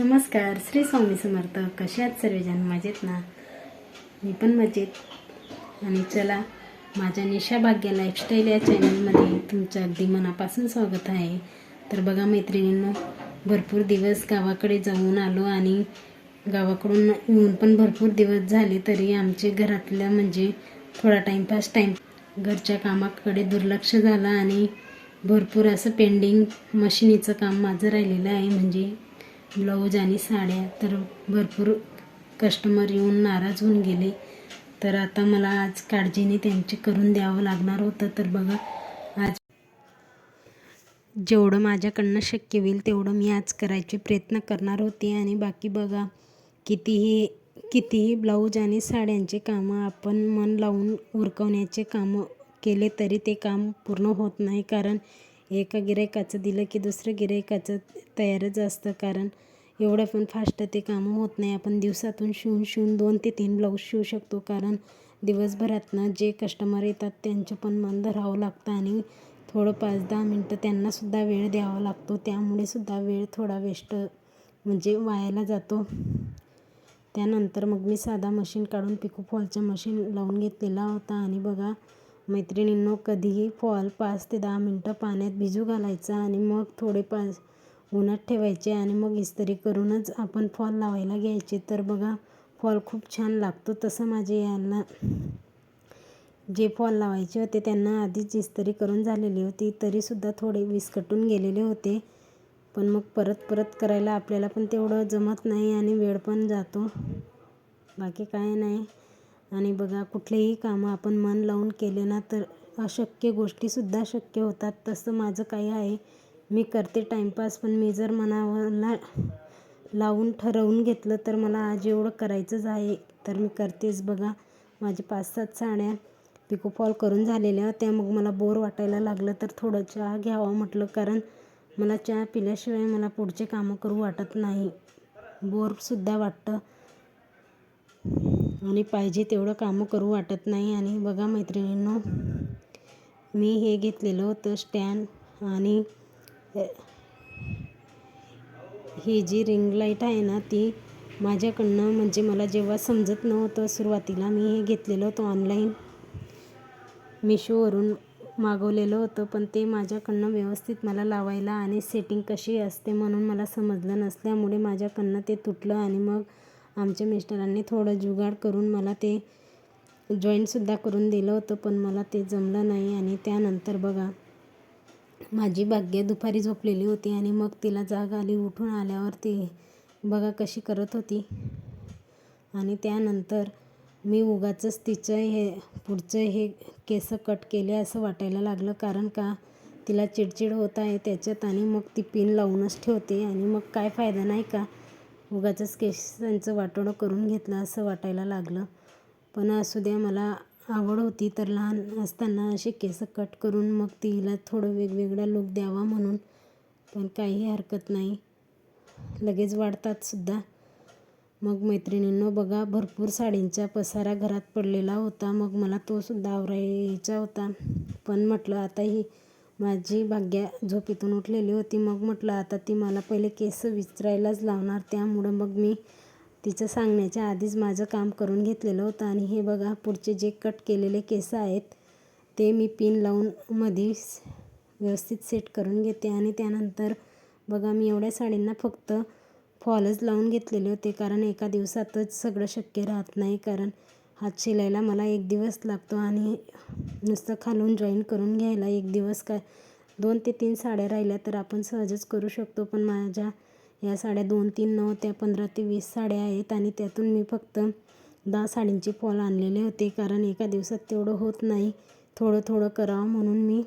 नमस्कार श्री स्वामी समर्थ. कसे आहेत सर्वजण? मजेत ना? मी पण मजेत. आणि चला माझ्या निशा भाग्य लाईफस्टाईल या चॅनलमध्ये तुमचं अगदी मनापासून स्वागत आहे. तर बघा मैत्रिणींनो भरपूर दिवस गावाकडे जाऊन आलो आणि गावाकडून येऊन पण भरपूर दिवस झाले तरी आमचे घरातल्या म्हणजे थोडा टाईमपास टाईम घरच्या कामाकडे दुर्लक्ष झालं आणि भरपूर असं पेंडिंग मशिनीचं काम माझं राहिलेलं आहे. म्हणजे ब्लाऊज आणि साड्या तर भरपूर कस्टमर येऊन नाराज होऊन गेले. तर आता मला आज काळजीने त्यांचे करून द्यावं लागणार होतं. तर बघा आज जेवढं माझ्याकडनं शक्य होईल तेवढं मी आज करायचे प्रयत्न करणार होते. आणि बाकी बघा कितीही कितीही ब्लाऊज आणि साड्यांचे कामं आपण मन लावून उरकवण्याचे कामं केले तरी ते काम पूर्ण होत नाही. कारण एका गिरायकाचं दिलं की दुसरं गिरायकाचं तयारच असतं. कारण एवढं पण फास्ट ते कामं होत नाही. आपण दिवसातून शिवून शिवून दोन ते तीन ब्लाऊज शिवू शकतो. कारण दिवसभरातनं जे कस्टमर येतात त्यांचं पण मन धरावं लागतं आणि थोडं पाच दहा मिनटं त्यांनासुद्धा वेळ द्यावा लागतो. त्यामुळे सुद्धा वेळ थोडा वेस्ट म्हणजे वायाला जातो. त्यानंतर मग मी साधा मशीन काढून पिको फॉलचं मशीन लावून घेतलेला होता. आणि बघा मैत्रिणींनो कधीही फॉल पाच ते दहा मिनटं पाण्यात भिजू घालायचा आणि मग थोडे पाच उन्हात ठेवायचे आणि मग इस्त्री करूनच आपण फॉल लावायला घ्यायचे. तर बघा फॉल खूप छान लागतो तसं माझे यांना जे फॉल लावायचे होते त्यांना आधीच इस्त्री करून झालेली होती. तरीसुद्धा थोडे विस्कटून गेलेले होते. पण मग परत परत करायला आपल्याला पण तेवढं जमत नाही आणि वेळ पण जातो. बाकी काय नाही. आणि बघा कुठलेही कामं आपण मन लावून केले ना तर अशक्य गोष्टीसुद्धा शक्य होतात. तसं माझं काही आहे. मी करते टाईमपास पण मी जर मनाला लावून ठरवून घेतलं तर मला आज एवढं करायचंच आहे तर मी करतेच. बघा माझे पाच सात साड्या पिको फॉल करून झालेल्या त्या मग मला बोर वाटायला लागलं तर थोडं चहा घ्यावा म्हटलं कारण मला चहा पिल्याशिवाय मला पुढचे कामं करू वाटत नाही. बोरसुद्धा वाटतं. आणि पाहिजे तेवढं कामं करू वाटत नाही. आणि बघा मैत्रिणींनो मी हे घेतलेलं होतं स्टँड आणि ही जी रिंग लाइट आहे ना ती माझ्याकडनं म्हणजे मला जेव्हा समजत नव्हतं सुरुवातीला मी हे घेतलेलं होतं ऑनलाईन. मिशोवरून मागवलेलं होतं पण ते माझ्याकडनं व्यवस्थित मला लावायला आणि सेटिंग कशी असते म्हणून मला समजलं नसल्यामुळे माझ्याकडनं ते तुटलं आणि मग आमच्या मिस्टरांनी थोडं जुगाड करून मला ते जॉईंटसुद्धा करून दिलं होतं पण मला ते जमलं नाही. आणि त्यानंतर बघा माझी भाग्य दुपारी झोपलेली होती आणि मग तिला जाग आली. उठून आल्यावर ती बघा कशी करत होती. आणि त्यानंतर मी उगाचंच तिचं हे पुढचं हे केस कट केले असं वाटायला लागलं. कारण का? तिला चिडचिड होत आहे त्याच्यात आणि मग ती पिन लावूनच ठेवते. आणि मग काय फायदा नाही का? उगाचच केसांचं वाटोळं करून घेतलं असं वाटायला लागलं. पण असू द्या मला आवड होती. तर लहान असताना असे केस कट करून मग तिला थोडं वेगवेगळा लुक द्यावा म्हणून. पण काही हरकत नाही. लगेच वाढतात सुद्धा. मग मैत्रिणींनो बघा भरपूर साडींचा पसारा घरात पडलेला होता. मग मला तो सुद्धा आवरायचा होता. पण म्हटलं आता ही माझी भाग्या झोपेतून उठलेली होती. मग म्हटलं आता ती मला पहिले केस विचरायलाच लावणार. त्यामुळं मग मी तिचं सांगण्याच्या आधीच माझं काम करून घेतलेलं होतं. आणि हे बघा पुढचे जे कट केलेले केस आहेत ते मी पिन लावून मध्ये व्यवस्थित सेट करून घेते. आणि त्यानंतर बघा मी एवढ्या साडींना फक्त फॉलच लावून घेतलेले होते. कारण एका दिवसातच सगळं शक्य राहत नाही. कारण हात शिलायला मला एक दिवस लागतो आणि नुसतं खालून जॉईन करून घ्यायला एक दिवस काय? दोन ते तीन साड्या राहिल्या तर आपण सहजच करू शकतो. पण माझ्या या साड्या दोन तीन नऊ त्या पंधरा ते वीस साड्या आहेत आणि त्यातून मी फक्त दहा साडींचे फॉल आणलेले होते. कारण एका दिवसात तेवढं होत नाही. थोडं थोडं करावं म्हणून मी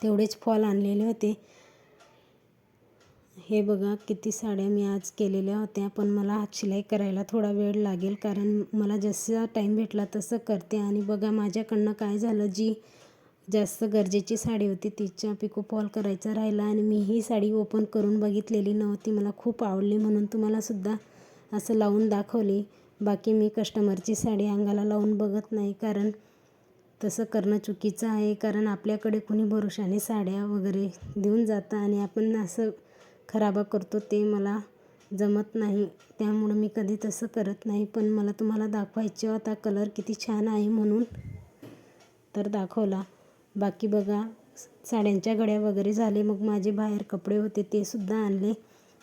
तेवढेच फॉल आणलेले होते. हे बघा किती साड्या मी आज केलेल्या होत्या पण मला हातशिलाई करायला थोडा वेळ लागेल कारण मला जसा टाईम भेटला तसं करते. आणि बघा माझ्याकडनं काय झालं जी जास्त गरजेची साडी होती तिच्या पिको फॉल करायचा राहिला. आणि मी ही साडी ओपन करून बघितलेली नव्हती. मला खूप आवडली म्हणून तुम्हालासुद्धा असं लावून दाखवली. बाकी मी कस्टमरची साडी अंगाला लावून बघत नाही कारण तसं करणं चुकीचं आहे. कारण आपल्याकडे कुणी भरोशाने साड्या वगैरे देऊन जातं आणि आपण असं खराबा करतो ते मला जमत नाही. त्यामुळं मी कधी तसं करत नाही. पण मला तुम्हाला दाखवायचे होता कलर किती छान आहे म्हणून. तर दाखवला. बाकी बघा साड्यांच्या घड्या वगैरे झाले. मग माझे बाहेर कपडे होते ते सुद्धा आणले.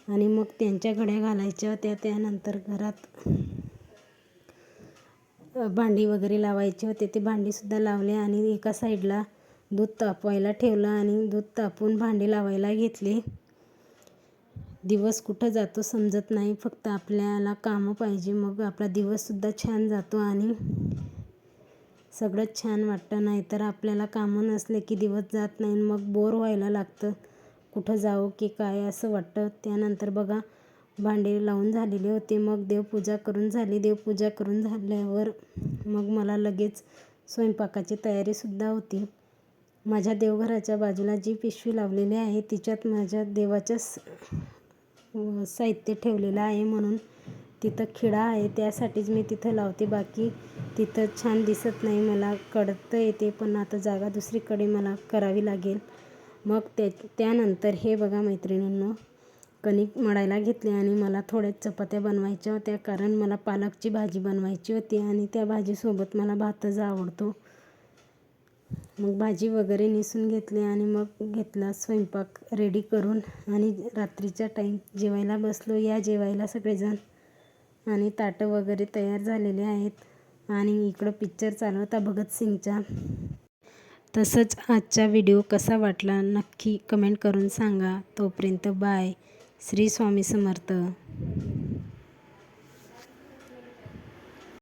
आणि मग त्यांच्या घड्या घालायच्या होत्या. त्यानंतर घरात भांडी वगैरे लावायचे होते. ते भांडीसुद्धा लावले आणि एका साईडला दूध तापवायला ठेवलं आणि दूध तापून भांडी लावायला घेतले. दिवस कुठं जातो समजत नाही. फक्त आपल्याला कामं पाहिजे. मग आपला दिवससुद्धा छान जातो आणि सगळंच छान वाटतं. नाहीतर आपल्याला कामं नसले की दिवस जात नाही. मग बोर व्हायला लागतं. कुठं जावं की काय असं वाटतं. त्यानंतर बघा भांडे लावून झालेले होते. मग देवपूजा करून झाली. देवपूजा करून झाल्यावर मग मला लगेच स्वयंपाकाची तयारीसुद्धा होती. माझ्या देवघराच्या बाजूला जी पिशवी लावलेली आहे तिच्यात माझ्या देवाच्या साहित्य ठेवलेलं आहे म्हणून. तिथं खिळा आहे त्यासाठीच मी तिथं लावते. बाकी तिथं छान दिसत नाही मला कळतं येते पण आता जागा दुसरीकडे मला करावी लागेल. मग त्या त्यानंतर हे बघा मैत्रिणींनो कणिक मळायला घेतले आणि मला थोड्या चपात्या बनवायच्या होत्या कारण मला पालकची भाजी बनवायची होती आणि त्या भाजीसोबत मला भातच आवडतो. मग भाजी वगैरे निसून घेतली आणि मग घेतला स्वयंपाक रेडी करून. आणि रात्रीच्या टाईम जेवायला बसलो. या जेवायला सगळेजण आणि ताटं वगैरे तयार झालेले आहेत. आणि इकडं पिक्चर चालू होता भगतसिंगचा तसंच आजचा व्हिडिओ कसा वाटला नक्की कमेंट करून सांगा. तोपर्यंत बाय श्री स्वामी समर्थ.